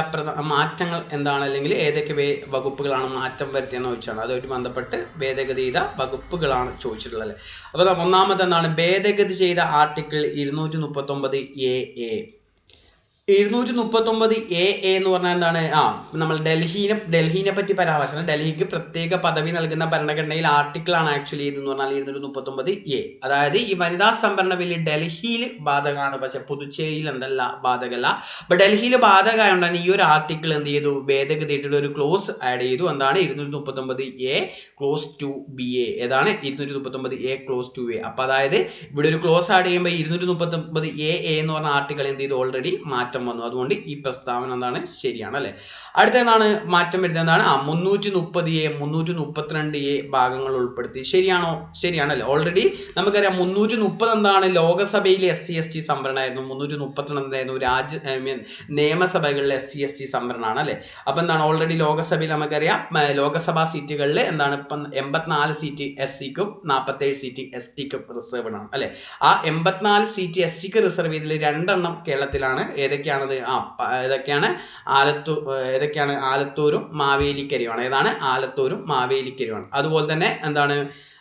മാറ്റങ്ങൾ എന്താണ്? അല്ലെങ്കിൽ ഏതൊക്കെ വകുപ്പുകളാണ് മാറ്റം വരുത്തിയെന്ന് ചോദിച്ചാണ്. അതുമായിട്ട് ബന്ധപ്പെട്ട് ഭേദഗതി ചെയ്ത വകുപ്പുകളാണ് ചോദിച്ചിട്ടുള്ളത്. അപ്പോൾ ഒന്നാമത് എന്താണ്? ഭേദഗതി ചെയ്ത ആർട്ടിക്കിൾ ഇരുന്നൂറ്റി മുപ്പത്തൊമ്പത് എ എ. ഇരുന്നൂറ്റി മുപ്പത്തൊമ്പത് എ എ എന്ന് പറഞ്ഞാൽ എന്താണ്? ആ നമ്മൾ ഡൽഹിനെ ഡൽഹിനെ പറ്റി പരാമർശം ഡൽഹിക്ക് പ്രത്യേക പദവി നൽകുന്ന ഭരണഘടനയിൽ ആർട്ടിക്കിൾ ആണ് ആക്ച്വലി ഇതെന്ന് പറഞ്ഞാൽ ഇരുന്നൂറ്റി മുപ്പത്തൊമ്പത് എ അതായത് ഈ വനിതാ സംവരണ ബില്ല് ഡൽഹിയിൽ ബാധകമാണ്. പക്ഷെ പുതുച്ചേരിയിൽ എന്തല്ല ബാധകമല്ല അപ്പൊ ഡൽഹിയിൽ ബാധകമായതുകൊണ്ടാണ് ഈ ഒരു ആർട്ടിക്കിൾ എന്ത് ചെയ്തു? ഭേദഗതിയിട്ടുള്ള ഒരു ക്ലോസ് ആഡ് ചെയ്തു. എന്താണ്? ഇരുന്നൂറ്റി മുപ്പത്തൊമ്പത് A clause two B A ഏതാണ്? ഇരുന്നൂറ്റി മുപ്പത്തൊമ്പത് എ ക്ലോസ് ടു എ അപ്പൊ അതായത് ഇവിടെ ഒരു ക്ലോസ് ആഡ് ചെയ്യുമ്പോൾ ഇരുന്നൂറ്റി മുപ്പത്തൊമ്പത് എ എന്ന് പറഞ്ഞ ആർട്ടിക്കിൾ എന്ത് ചെയ്തു? ഓൾറെഡി മാറ്റം മാറ്റം വന്നു. അതുകൊണ്ട് ഈ പ്രസ്താവന എന്താണ്? ശരിയാണ് അല്ലേ? അടുത്ത എന്താണ് മാറ്റം വരുന്നത് എന്താണ്? ആ മുന്നൂറ്റി മുപ്പത് എ മുന്നൂറ്റി മുപ്പത്തിരണ്ട് എ ഭാഗങ്ങൾ ഉൾപ്പെടുത്തി. ശരിയാണോ? ശരിയാണല്ലേ ഓൾറെഡി നമുക്കറിയാം മുന്നൂറ്റി മുപ്പത് എന്താണ്? ലോകസഭയിലെ എസ് സി എസ് ടി സംവരണമായിരുന്നു. മുന്നൂറ്റി മുപ്പത്തിരണ്ട് എന്തായിരുന്നു? രാജ്യ ഐ മീൻ നിയമസഭകളിലെ എസ് സി എസ് ടി സംവരണമാണ് അല്ലേ? അപ്പം എന്താണ്? ഓൾറെഡി ലോകസഭയിൽ നമുക്കറിയാം ലോകസഭാ സീറ്റുകളിൽ എന്താണ്? ഇപ്പം എൺപത്തിനാല് സീറ്റ് എസ് സിക്കും നാൽപ്പത്തേഴ് സീറ്റ് എസ് ടിക്കും റിസർവ് ആണ് അല്ലേ? ആ എൺപത്തിനാല് സീറ്റ് എസ് സിക്ക് റിസർവ് ചെയ്തതിൽ രണ്ടെണ്ണം കേരളത്തിലാണ്. ഏതൊക്കെയാണത്? ആ ഏതൊക്കെയാണ്? ആലത്തൂർ ഏതൊക്കെയാണ്? ആലത്തൂരും മാവേലിക്കരയുമാണ്. ഏതാണ്? ആലത്തൂരും മാവേലിക്കരയുമാണ്. അതുപോലെ തന്നെ എന്താണ്?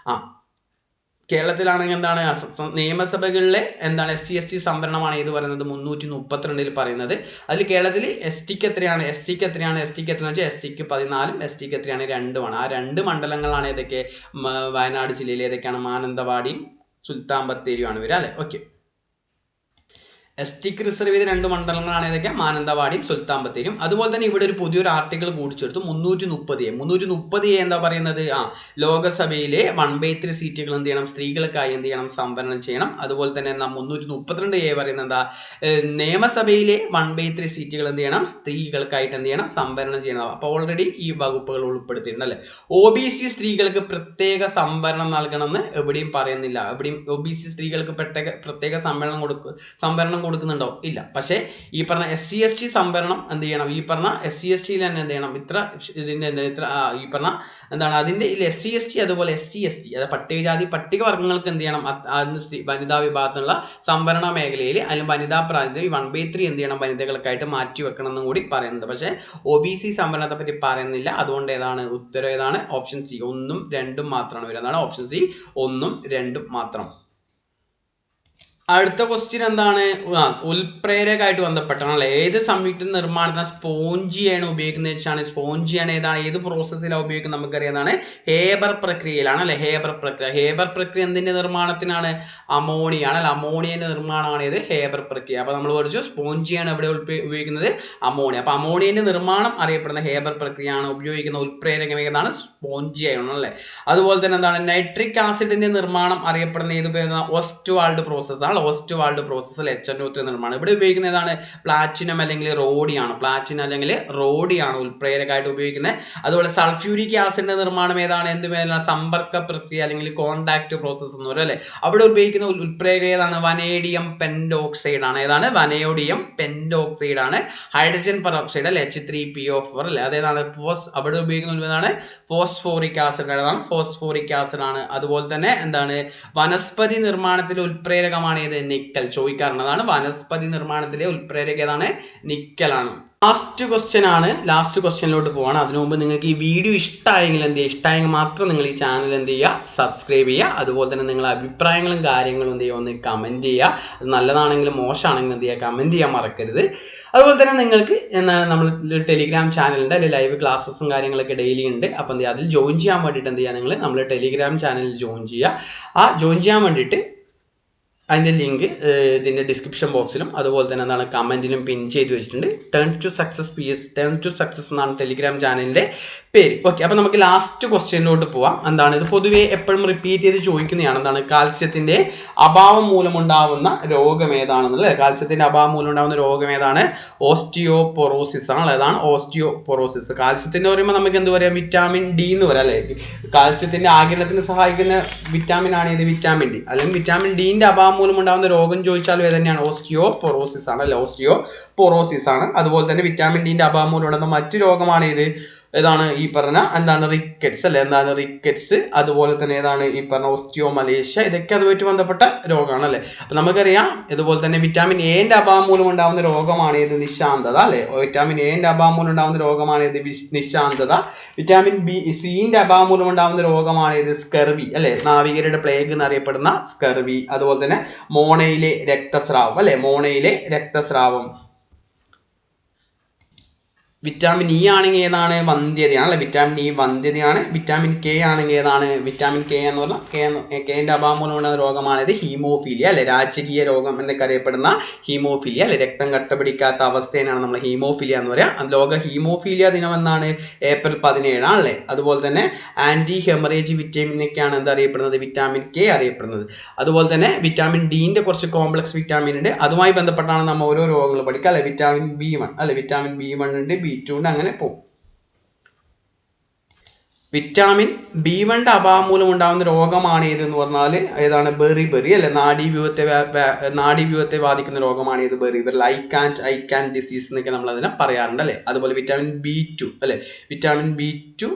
ആ കേരളത്തിലാണെങ്കിൽ എന്താണ്? നിയമസഭകളിലെ എന്താണ്? എസ് സി എസ് ടി സംവരണമാണ് ഇത് പറയുന്നത്? മുന്നൂറ്റി മുപ്പത്തിരണ്ടിൽ പറയുന്നത്. അതിൽ കേരളത്തിൽ എസ് ടിക്ക് എത്രയാണ്? എസ് സിക്ക് എത്രയാണ്? എസ് ടിക്ക് എത്രയാണെന്ന് വെച്ചാൽ എസ് സിക്ക് പതിനാലും എസ് ടിക്ക് എത്രയാണ്? രണ്ടുമാണ്. ആ രണ്ട് മണ്ഡലങ്ങളാണ് ഏതൊക്കെ? വയനാട് ജില്ലയിൽ ഏതൊക്കെയാണ്? മാനന്തവാടിയും സുൽത്താൻ ബത്തേരിയുമാണ് വരിക അല്ലേ? ഓക്കെ എസ് ടിക്ക് റിസർവ് ചെയ്ത രണ്ട് മണ്ഡലങ്ങളാണ് ഏതൊക്കെ മാനന്തവാടിയും സുൽത്താൻ ബത്തേരിയും അതുപോലെ തന്നെ ഇവിടെ ഒരു പുതിയൊരു ആർട്ടിക്കിൾ കൂടി ചേർത്തു മുന്നൂറ്റി മുപ്പത് എ മുന്നൂറ്റി മുപ്പത് എ എന്താ പറയുന്നത്? ആ ലോകസഭയിലെ വൺ ബൈ ത്രീ സീറ്റുകൾ എന്ത് ചെയ്യണം? സ്ത്രീകൾക്കായി എന്ത് ചെയ്യണം? സംവരണം ചെയ്യണം. അതുപോലെ തന്നെ എന്താ മുന്നൂറ്റി മുപ്പത്തിരണ്ട് എ പറയുന്നത് എന്താ? നിയമസഭയിലെ വൺ ബൈ ത്രീ സീറ്റുകൾ എന്ത് ചെയ്യണം? സ്ത്രീകൾക്കായിട്ട് എന്ത് ചെയ്യണം? സംവരണം ചെയ്യണം. അപ്പോൾ ഓൾറെഡി ഈ വകുപ്പുകൾ ഉൾപ്പെടുത്തിയിട്ടുണ്ട് അല്ലേ? ഒ ബി സി സ്ത്രീകൾക്ക് പ്രത്യേക സംവരണം നൽകണമെന്ന് എവിടെയും പറയുന്നില്ല. എവിടെയും ഒ ബി സി സ്ത്രീകൾക്ക് പ്രത്യേക പ്രത്യേക സംവരണം കൊടുക്കും സംവരണം കൊടുക്കുന്നുണ്ടോ? ഇല്ല. പക്ഷേ ഈ പറഞ്ഞ എസ് സി എസ് ടി സംവരണം എന്ത് ചെയ്യണം? ഈ പറഞ്ഞ എസ് സി എസ് ടിയിൽ തന്നെ എന്ത് ചെയ്യണം? ഇത്ര ഇതിന്റെ ഇത്ര ഈ പറഞ്ഞ എന്താണ് അതിന്റെ എസ് സി എസ് ടി അതുപോലെ എസ് സി എസ് ടി അതായത് പട്ടികജാതി പട്ടികവർഗങ്ങൾക്ക് എന്ത് ചെയ്യണം? അത് അതിന് സ്ത്രീ വനിതാ വിഭാഗത്തിലുള്ള സംവരണ മേഖലയിൽ അല്ലെങ്കിൽ വനിതാ പ്രാതിനിധ്യം വൺ ബൈ ത്രീ എന്ത് ചെയ്യണം? വനിതകൾക്കായിട്ട് മാറ്റി വെക്കണം എന്നും കൂടി പറയുന്നുണ്ട്. പക്ഷേ ഒ ബി സി സംവരണത്തെ പറ്റി പറയുന്നില്ല. അതുകൊണ്ട് ഏതാണ്? ഉത്തരം ഏതാണ്? Option C. ഒന്നും രണ്ടും മാത്രമാണ് വരുന്നതാണ് ഓപ്ഷൻ സി. ഒന്നും രണ്ടും മാത്രം. അടുത്ത ക്വസ്റ്റ്യൻ എന്താണ്? ഉൽപ്രേരകമായിട്ട് ബന്ധപ്പെട്ടാണല്ലോ? ഏത് സംയുക്ത നിർമ്മാണത്തിന് സ്പോഞ്ചിയാണ് ഉപയോഗിക്കുന്നത് വെച്ചാണ്? സ്പോഞ്ചിയാണ് ഏതാണ്? ഏത് പ്രോസസ്സിലാണ് ഉപയോഗിക്കുന്നത് നമുക്കറിയാതാണ് ഹേബർ പ്രക്രിയയിലാണ് അല്ലെ? ഹേബർ പ്രക്രിയ. ഹേബർ പ്രക്രിയ എന്തിന്റെ നിർമ്മാണത്തിനാണ്? അമോണിയ ആണ് അല്ലെ? അമോണിയന്റെ നിർമ്മാണമാണ് ഇത് ഹേബർ പ്രക്രിയ. അപ്പോൾ നമ്മൾ പഠിച്ചു സ്പോഞ്ചിയാണ് ഇവിടെ ഉപയോഗിക്കുന്നത്? അമോണിയ അപ്പോൾ അമോണിയന്റെ നിർമ്മാണം അറിയപ്പെടുന്ന ഹേബർ പ്രക്രിയയാണ് ഉപയോഗിക്കുന്ന ഉൽപ്രേരകം ഏതാണ്? സ്പോഞ്ചിയാണ് അല്ലേ? അതുപോലെ തന്നെ എന്താണ്? നൈട്രിക് ആസിഡിന്റെ നിർമ്മാണം അറിയപ്പെടുന്ന ഏത് ഓസ്റ്റ്വാൾഡ് പ്രോസസ്സാണ് ഓസ്റ്റ്വാൾഡ് പ്രോസസ്സിൽ എച്ച് എൻ ത്രീ നിർമ്മാണം. ഇവിടെ ഉപയോഗിക്കുന്ന ഏതാണ്? പ്ലാറ്റിനം അല്ലെങ്കിൽ റോഡിയാണ് പ്ലാറ്റിനം അല്ലെങ്കിൽ റോഡിയാണ് ഉൽപ്രേരകമായിട്ട് ഉപയോഗിക്കുന്നത്. അതുപോലെ സൾഫ്യൂരിക് ആസിഡിന്റെ നിർമ്മാണം ഏതാണ്? എന്ത് പേരാണ് സമ്പർക്ക പ്രക്രിയ അല്ലെങ്കിൽ കോണ്ടാക്ട് പ്രോസസ്സ് എന്ന് പറയും അല്ലേ? അവിടെ ഉപയോഗിക്കുന്ന ഉൽപ്രേക ഏതാണ്? വനേഡിയം പെൻഡോക്സൈഡ് ആണ്. ഏതാണ്? വനേഡിയം പെൻഡോക്സൈഡ് ആണ്. ഹൈഡ്രജൻ പെറോക്സൈഡ് അല്ലെ? H three P O four അല്ലേ? അതേതാണ്? ഫോസ് അവിടെ ഉപയോഗിക്കുന്ന ഫോസ്ഫോറിക് ആസിഡ് ഏതാണ്? ഫോസ്ഫോറിക് ആസിഡ് ആണ്. അതുപോലെ തന്നെ എന്താണ്? വനസ്പതി നിർമ്മാണത്തിൽ ഉൽപ്രേരകമാണ് ഏത് നിക്കൽ ചോദിക്കാറുള്ളതാണ്. വനസ്പതി നിർമ്മാണത്തിലെ ഉൽപ്രേരക ഏതാണ്? നിക്കലാണ്. ലാസ്റ്റ് ക്വസ്റ്റ്യൻ ആണ്. ലാസ്റ്റ് ക്വസ്റ്റ്യനിലോട്ട് പോകണം അതിനു മുമ്പ് നിങ്ങൾക്ക് ഈ വീഡിയോ ഇഷ്ടമായെങ്കിൽ എന്ത് ചെയ്യുക? ഇഷ്ടമായെങ്കിൽ മാത്രം നിങ്ങൾ ഈ ചാനൽ എന്ത് ചെയ്യുക? സബ്സ്ക്രൈബ് ചെയ്യുക. അതുപോലെ തന്നെ നിങ്ങളുടെ അഭിപ്രായങ്ങളും കാര്യങ്ങളും എന്ത് ചെയ്യുക? ഒന്ന് കമന്റ് ചെയ്യുക. അത് നല്ലതാണെങ്കിലും മോശമാണെങ്കിലും എന്ത് ചെയ്യുക? കമന്റ് ചെയ്യാൻ മറക്കരുത്. അതുപോലെ തന്നെ നിങ്ങൾക്ക് എന്താണ്? നമ്മൾ ടെലിഗ്രാം ചാനലുണ്ട് അല്ലെങ്കിൽ ലൈവ് ക്ലാസ്സസും കാര്യങ്ങളൊക്കെ ഡെയിലി ഉണ്ട്. അപ്പോൾ എന്ത് ചെയ്യുക? അതിൽ ജോയിൻ ചെയ്യാൻ വേണ്ടിയിട്ട് എന്ത് ചെയ്യുക? നിങ്ങൾ നമ്മൾ ടെലിഗ്രാം ചാനലിൽ ജോയിൻ ചെയ്യുക. ആ ജോയിൻ ചെയ്യാൻ വേണ്ടിയിട്ട് അതിന്റെ ലിങ്ക് ഇതിന്റെ ഡിസ്ക്രിപ്ഷൻ ബോക്സിലും അതുപോലെ തന്നെ എന്താണ് കമന്റിലും പിൻ ചെയ്ത് വെച്ചിട്ടുണ്ട്. Turn to success P S turn to success എന്നാണ് ടെലിഗ്രാം ചാനലിന്റെ പേര്. ഓക്കെ അപ്പോൾ നമുക്ക് ലാസ്റ്റ് ക്വസ്റ്റ്യനിലോട്ട് പോവാം. എന്താണ് ഇത്? പൊതുവേ എപ്പോഴും റിപ്പീറ്റ് ചെയ്ത് ചോദിക്കുന്നതാണ്. എന്താണ്? കാൽസ്യത്തിന്റെ അഭാവം മൂലമുണ്ടാവുന്ന രോഗം ഏതാണെന്നുള്ളത് കാൽസ്യത്തിന്റെ അഭാവം മൂലം രോഗം ഏതാണ്? ഓസ്റ്റിയോപൊറോസിസ് ആണ്. അതാണ് ഓസ്റ്റിയോപൊറോസിസ്. കാൽസ്യത്തിന്റെ പറയുമ്പോൾ നമുക്ക് എന്ത് പറയാം? വിറ്റാമിൻ ഡി എന്ന് പറയാം അല്ലേ? കാൽസ്യത്തിന്റെ ആഗിരണത്തിന് സഹായിക്കുന്ന വിറ്റാമിൻ ആണ് ഇത് വിറ്റാമിൻ ഡി അല്ലെങ്കിൽ വിറ്റാമിൻ ഡിന്റെ അഭാവം മൂലം ഉണ്ടാകുന്ന രോഗം ചോദിച്ചാൽ ഏത് തന്നെയാണ് ഓസ്റ്റിയോപൊറോസിസ് ആണ് അല്ലെ? ഓസ്റ്റിയോ പൊറോസിസ് ആണ്. അതുപോലെ തന്നെ വിറ്റാമിൻ ഡിന്റെ അഭാവം മൂലം ഉണ്ടാകുന്ന മറ്റു രോഗമാണ് ഇത് ഏതാണ് ഈ പറഞ്ഞ എന്താണ് റിക്കറ്റ്സ് അല്ലെ? എന്താണ് റിക്കറ്റ്സ് അതുപോലെ തന്നെ ഏതാണ് ഈ പറഞ്ഞ ഓസ്റ്റിയോ മലേഷ്യ ഇതൊക്കെ അതുമായിട്ട് ബന്ധപ്പെട്ട രോഗമാണ് അല്ലെ അപ്പൊ നമുക്കറിയാം ഇതുപോലെ തന്നെ വിറ്റാമിൻ എന്റെ അഭാവം മൂലം ഉണ്ടാകുന്ന രോഗമാണ് ഏത് നിശാന്തത അല്ലെ? വിറ്റാമിൻ എന്റെ അഭാവം മൂലം ഉണ്ടാകുന്ന രോഗമാണ് ഏത് നിശാന്തത. വിറ്റാമിൻ ബി സിന്റെ അഭാവം മൂലം ഉണ്ടാകുന്ന രോഗമാണ് ഏത് സ്കർവി അല്ലെ? നാവികരുടെ പ്ലേഗ് എന്നറിയപ്പെടുന്ന സ്കർവി അതുപോലെ തന്നെ മോണയിലെ രക്തസ്രാവം അല്ലെ? മോണയിലെ രക്തസ്രാവം. വിറ്റാമിൻ ഇ ആണെങ്കിൽ ഏതാണ്? വന്ധ്യതയാണ് അല്ലെ? വിറ്റാമിൻ ഇ വന്ധ്യതയാണ്. വിറ്റാമിൻ കെ ആണെങ്കിൽ ഏതാണ്? വിറ്റാമിൻ കെ എന്ന് പറഞ്ഞാൽ കെ കെന്റെ അഭാവം മൂലം ഉണ്ടാകുന്ന രോഗമാണിത്. ഹീമോഫീലിയ അല്ലെ? രാജകീയ രോഗം എന്നൊക്കെ അറിയപ്പെടുന്ന ഹീമോഫീലിയ അല്ലെ? രക്തം കട്ടപിടിക്കാത്ത അവസ്ഥേനാണ് നമ്മൾ ഹീമോഫീലിയ എന്ന് പറയുക ലോക ഹീമോഫീലിയ ദിനം എന്നാണ്. ഏപ്രിൽ പതിനേഴാണ് അല്ലേ? അതുപോലെ തന്നെ ആന്റി ഹെമറേജ് വിറ്റാമിൻ ഒക്കെയാണ് എന്താ അറിയപ്പെടുന്നത്? വിറ്റാമിൻ കെ അറിയപ്പെടുന്നത്. അതുപോലെ തന്നെ വിറ്റാമിൻ ഡീന്റെ കുറച്ച് കോംപ്ലക്സ് വിറ്റാമിൻ ഉണ്ട്. അതുമായി ബന്ധപ്പെട്ടാണ് നമ്മൾ ഓരോ രോഗങ്ങൾ പഠിക്കുക അല്ലെ? വിറ്റാമിൻ ബി വൺ അല്ലെ? വിറ്റാമിൻ ബി വൺ ഉണ്ട് ബി ഉണ്ട് അങ്ങനെ പോകും. വിറ്റാമിൻ ബി വണ്ടെ അഭാവം മൂലം ഉണ്ടാകുന്ന രോഗമാണ് ഏതെന്ന് പറഞ്ഞാൽ ഏതാണ്? ബെറി ബെറി അല്ലെ? നാഡീവ്യൂഹത്തെ വ്യാ- വ്യാ- നാഡീവ്യൂഹത്തെ ബാധിക്കുന്ന രോഗമാണ് ഏത്? Beriberi. ഐ ഐക്കാൻ ഡിസീസ് എന്നൊക്കെ നമ്മൾ അതിനെ പറയാറുണ്ട് അല്ലേ? അതുപോലെ വിറ്റാമിൻ ബി ടു അല്ലെ? വിറ്റാമിൻ ബി ടു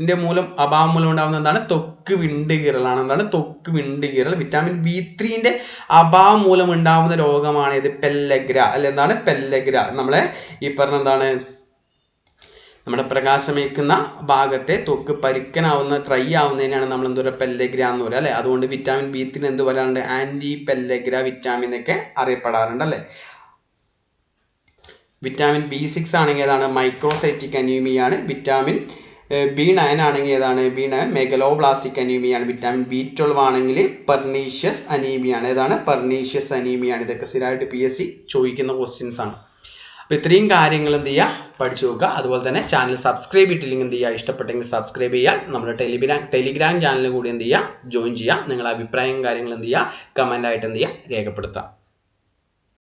ന്റെ മൂലം അഭാവം മൂലം ഉണ്ടാകുന്ന എന്താണ്? ത്വക്ക് വിണ്ടുകീറലാണ്. എന്താണ്? ത്വക്ക് വിണ്ടുകീറൽ. വിറ്റാമിൻ ബി ത്രീന്റെ അഭാവം മൂലം ഉണ്ടാകുന്ന രോഗമാണ് ഇത് പെല്ലഗ്ര. അല്ലെ? എന്താണ്? പെല്ലഗ്ര. നമ്മളെ ഈ പറഞ്ഞ എന്താണ്? നമ്മുടെ പ്രകാശമേക്കുന്ന ഭാഗത്തെ ത്വക്ക് പരിക്കനാവുന്ന ഡ്രൈ ആവുന്നതിനാണ് നമ്മൾ എന്താ പറയുക പെല്ലഗ്ര എന്ന് പറയുക അല്ലേ? അതുകൊണ്ട് വിറ്റാമിൻ ബി ത്രീ എന്ത് പറയാറുണ്ട് ആന്റി പെല്ലഗ്ര വിറ്റാമിൻ എന്നൊക്കെ അറിയപ്പെടാറുണ്ട് അല്ലേ? വിറ്റാമിൻ ബി സിക്സ് ആണെങ്കിൽ ഏതാണ്? മൈക്രോസൈറ്റിക് അനീമിയാണ് വിറ്റാമിൻ ബി നയൻ ആണെങ്കിൽ ഏതാണ്? ബി നയൻ മെഗലോബ്ലാസ്റ്റിക് അനീമിയാണ് വിറ്റാമിൻ ബി ട്വൽവ് ആണെങ്കിൽ പെർണീഷ്യസ് അനീമിയാണ് ഏതാണ്? പെർണീഷ്യസ് അനീമിയാണ് ഇതൊക്കെ സ്ഥിരമായിട്ട് പി എസ് സി ചോദിക്കുന്ന ക്വസ്റ്റ്യൻസ് ആണ്. അപ്പോൾ ഇത്രയും കാര്യങ്ങൾ എന്ത് ചെയ്യുക പഠിച്ചു നോക്കുക. അതുപോലെ തന്നെ ചാനൽ സബ്സ്ക്രൈബ് ചെയ്തിട്ടില്ലെങ്കിൽ എന്ത് ചെയ്യുക ഇഷ്ടപ്പെട്ടെങ്കിൽ സബ്സ്ക്രൈബ് ചെയ്യുക നമ്മുടെ ടെലിഗ്രാം ടെലിഗ്രാം ചാനൽ കൂടി എന്ത് ചെയ്യുക ജോയിൻ ചെയ്യുക നിങ്ങളുടെ അഭിപ്രായവും കാര്യങ്ങളും എന്ത് ചെയ്യുക കമന്റായിട്ട് എന്ത് ചെയ്യുക രേഖപ്പെടുത്തുക.